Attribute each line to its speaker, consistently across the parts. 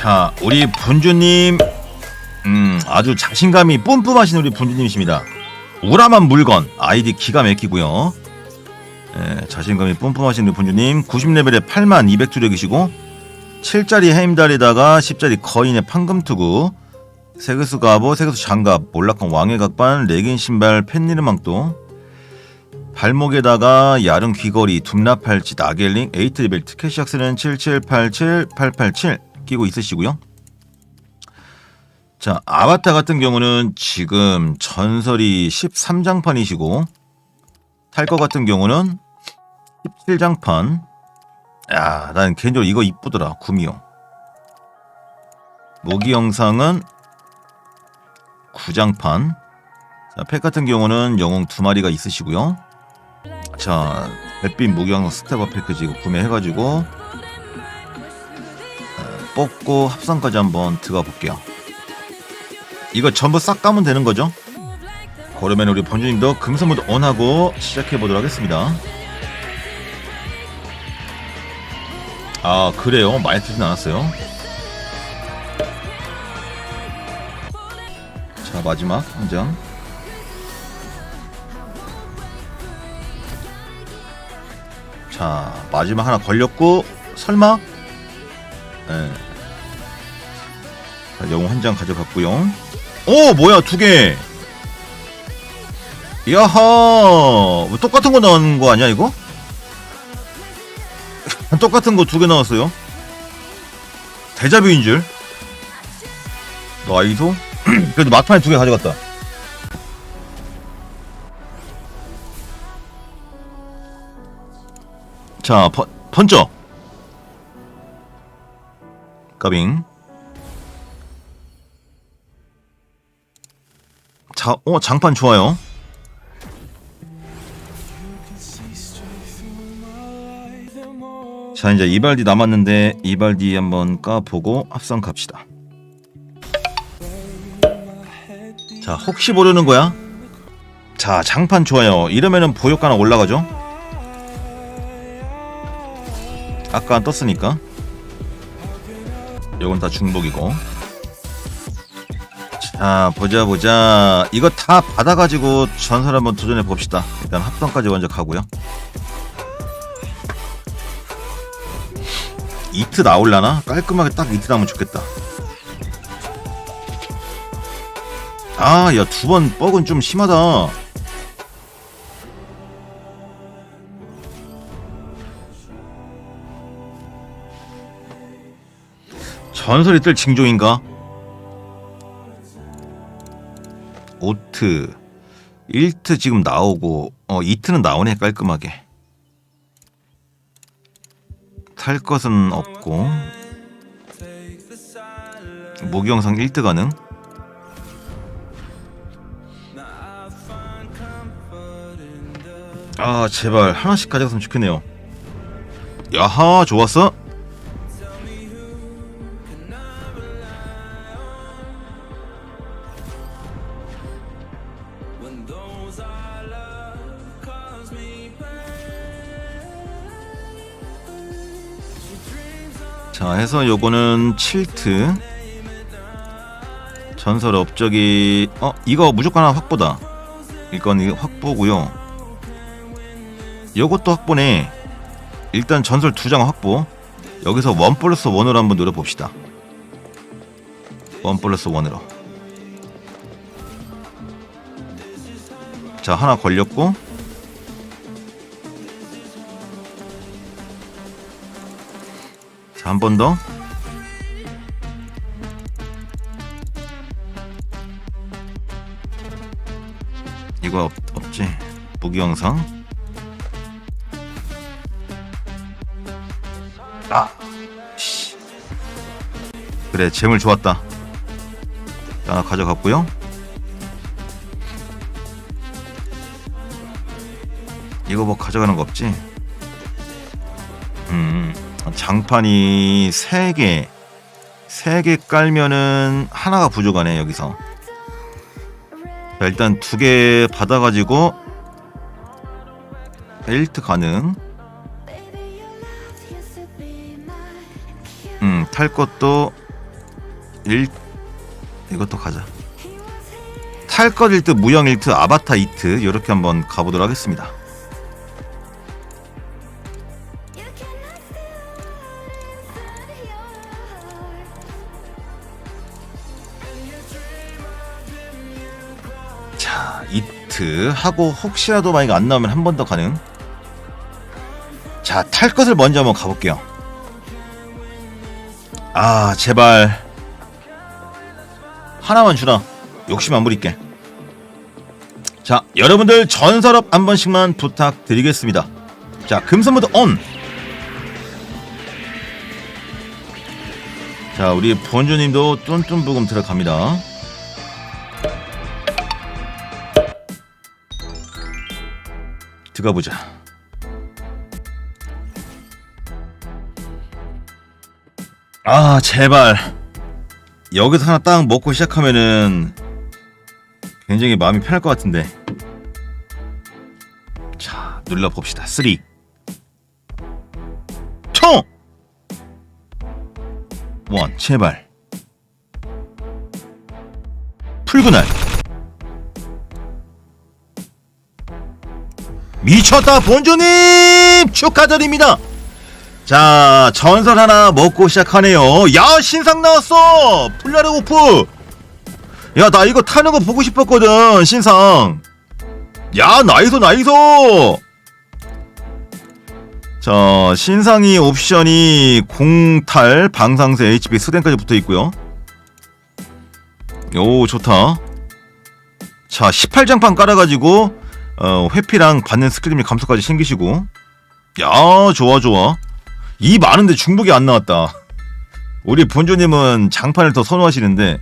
Speaker 1: 자, 우리 분주님, 음, 아주 자신감이 뿜뿜하신 우리 분주님이십니다. 우람한 물건, 아이디 기가 막히고요. 예, 자신감이 뿜뿜하신 우리 분주님, 90레벨에 8만 200주력이시고, 7짜리 해임달에다가 10짜리 거인의 판금투구, 세그스 가보, 세그스 장갑, 몰락한 왕의 각반, 레긴 신발, 펜니르망토, 발목에다가 야른 귀걸이, 둠나 팔찌, 나겔링, 에이트리벨, 트 캐시악스는 7787887 끼고 있으시고요. 자, 아바타 같은 경우는 지금 전설이 13장판이시고 탈것 같은 경우는 17장판. 야, 난 개인적으로 이거 이쁘더라. 구미용. 모기 영상은 9장판. 자, 팩 같은 경우는 영웅 두 마리가 있으시고요. 자, 햇빛 무경 스테바 패키지 구매해가지고 어, 뽑고 합성까지 한번 들어가 볼게요. 이거 전부 싹 까면 되는 거죠? 그러면 우리 번주님도 금선모드 온하고 시작해 보도록 하겠습니다. 아 그래요? 많이 뜨진 않았어요. 자 마지막 한 장. 자 마지막 하나 걸렸고 설마 예. 자, 영웅 한 장 가져갔고요. 오 뭐야 두 개. 야하! 뭐 똑같은 거 나오는 거 아니야 이거? 똑같은 거 두 개 나왔어요. 대자뷰인 줄. 나이소? 그래도 막판에 두 개 가져갔다. 자, 번, 번쩍. 까빙. 자, 어, 장판 좋아요. 자, 이제 이발디 남았는데 이발디 한번 까보고 합성 갑시다. 자, 혹시 모르는 거야? 자, 장판 좋아요. 이러면은 보효과나 올라가죠? 아까 안 떴으니까 요건 다 중복이고 자 보자 보자. 이거 다 받아가지고 전설 한번 도전해 봅시다. 일단 합성까지 먼저 가고요. 이트 나올라나? 깔끔하게 딱 이트 나오면 좋겠다. 아 야 두 번 뻑은 좀 심하다. 전설이 뜰 징종인가? 오트. 1트 지금 나오고 어 2트는 나오네 깔끔하게. 탈 것은 없고. 목영상 1트 가능? 아 제발. 하나씩 가져갔으면 좋겠네요. 야하 좋았어 자 해서 요거는 7트. 전설 업적이 어 이거 무조건 하나 확보다. 이건 확보고요. 요것도 확보네. 일단 전설 두 장 확보. 여기서 원 플러스 원으로 한번 노려봅시다. 원 플러스 원으로. 자 하나 걸렸고 한 번 더. 이거 없, 없지? 무기 영상. 아, 씨. 그래, 재물 좋았다. 하나 가져갔고요. 이거 뭐 가져가는 거 없지? 음. 장판이 3개 3개 깔면은 하나가 부족하네 여기서 자, 일단 두 개 받아가지고 1트 가능 음탈 것도 일 이것도 가자. 탈것 1트, 무형 1트, 아바타 2트 이렇게 한번 가보도록 하겠습니다. 자, 이트 하고 혹시라도 만약 안 나오면 한 번 더 가능. 자, 탈 것을 먼저 한번 가볼게요. 아, 제발 하나만 주라. 욕심 안 부릴게. 자, 여러분들 전설업 한 번씩만 부탁드리겠습니다. 자, 금선모드 온. 자, 우리 본주님도 뚠뚠 부금 들어갑니다. 들어가 보자. 아, 제발. 여기서 하나 딱 먹고 시작하면은 굉장히 마음이 편할 것 같은데. 자, 눌러 봅시다. 3 2 1 제발. 풀그날. 미쳤다 본주님 축하드립니다. 자 전설 하나 먹고 시작하네요. 야 신상 나왔어 플라르 오프. 야 나 이거 타는 거 보고 싶었거든 신상. 야 나이소 나이소. 자 신상이 옵션이 공탈 방상세 HP 스댄까지 붙어 있고요. 오 좋다. 자 18장판 깔아가지고 어, 회피랑 받는 스크림이 감소까지 챙기시고. 야 좋아 좋아. 이 많은데 중복이 안 나왔다. 우리 본주님은 장판을 더 선호하시는데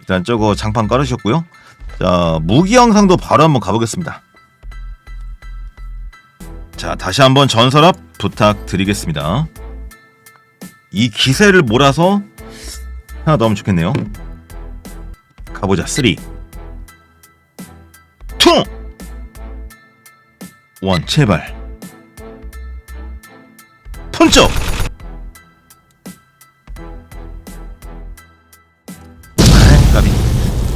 Speaker 1: 일단 저거 장판 깔으셨고요. 자 무기 영상도 바로 한번 가보겠습니다. 자 다시 한번 전설합 부탁드리겠습니다. 이 기세를 몰아서 하나 넣으면 좋겠네요. 가보자. 3 2 원 제발. 폰쪽 아이 까비.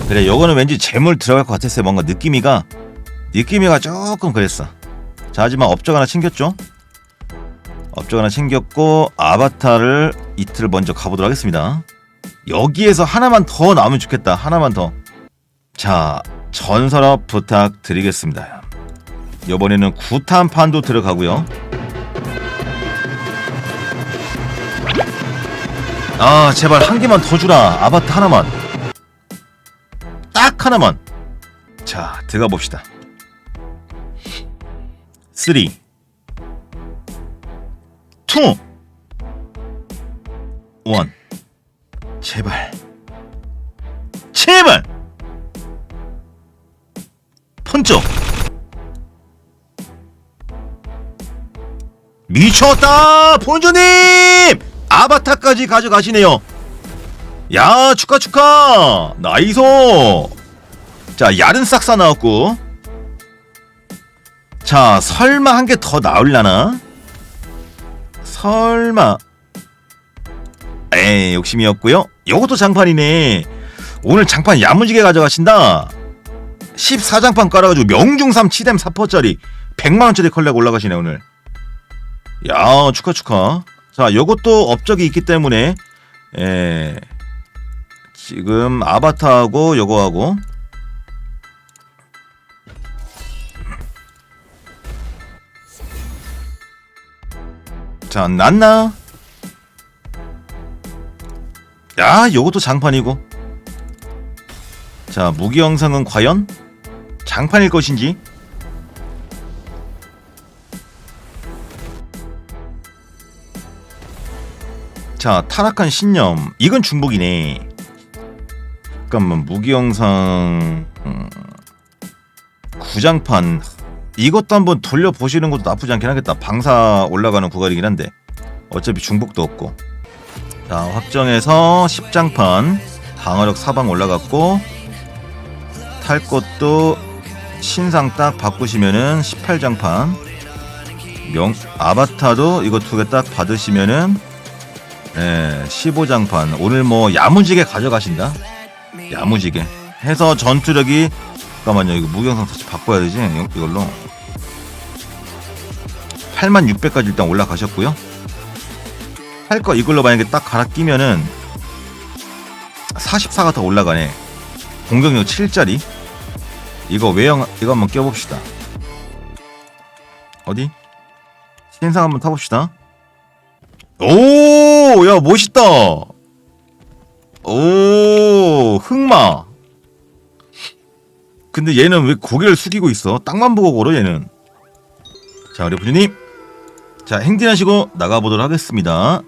Speaker 1: 그래 요거는 왠지 재물 들어갈 것 같았어요. 뭔가 느낌이가. 느낌이가 조금 그랬어. 자 하지만 업적 하나 챙겼죠? 업적 하나 챙겼고 아바타를 이틀 먼저 가보도록 하겠습니다. 여기에서 하나만 더 나오면 좋겠다. 하나만 더자 전설업 부탁드리겠습니다 이번에는 구탄판도 들어가고요. 아 제발 한 개만 더 주라. 아바타 하나만. 딱 하나만. 자 들어가 봅시다. 3 2 1 제발. 제발. 펀쩍 미쳤다 본주님! 아바타까지 가져가시네요. 야 축하 축하! 나이소! 자 야른 싹사 나왔고. 자 설마 한 개 더 나올라나? 설마. 에이 욕심이었고요. 요것도 장판이네. 오늘 장판 야무지게 가져가신다. 14장판 깔아가지고 명중삼 치뎀 4퍼짜리 100만원짜리 컬렉 올라가시네 오늘 야 축하 축하. 자 요것도 업적이 있기 때문에 예. 지금 아바타하고 요거하고. 자 났나. 야 요것도 장판이고. 자 무기 영상은 과연 장판일 것인지 자 타락한 신념. 이건 중복이네. 잠깐만 무기 영상 음, 구장판. 이것도 한번 돌려보시는 것도 나쁘지 않긴 하겠다. 방사 올라가는 구간이긴 한데. 어차피 중복도 없고. 자 확정해서 10장판. 방어력 사방 올라갔고 탈 것도 신상 딱 바꾸시면은 18장판. 명 아바타도 이거 두 개 딱 받으시면은 예, 15장판. 오늘 뭐 야무지게 가져가신다. 야무지게. 해서 전투력이 잠깐만요. 이거 무경상 다시 바꿔야 되지? 이- 이걸로. 8600까지 일단 올라가셨고요. 할 거 이걸로 만약에 딱 갈아 끼면은 44가 더 올라가네. 공격력 7짜리. 이거 외형 이거 한번 껴봅시다. 어디? 신상 한번 타봅시다. 오, 야 멋있다. 오, 흑마. 근데 얘는 왜 고개를 숙이고 있어? 땅만 보고 걸어 얘는. 자, 우리 부주님. 자, 행진하시고 나가보도록 하겠습니다.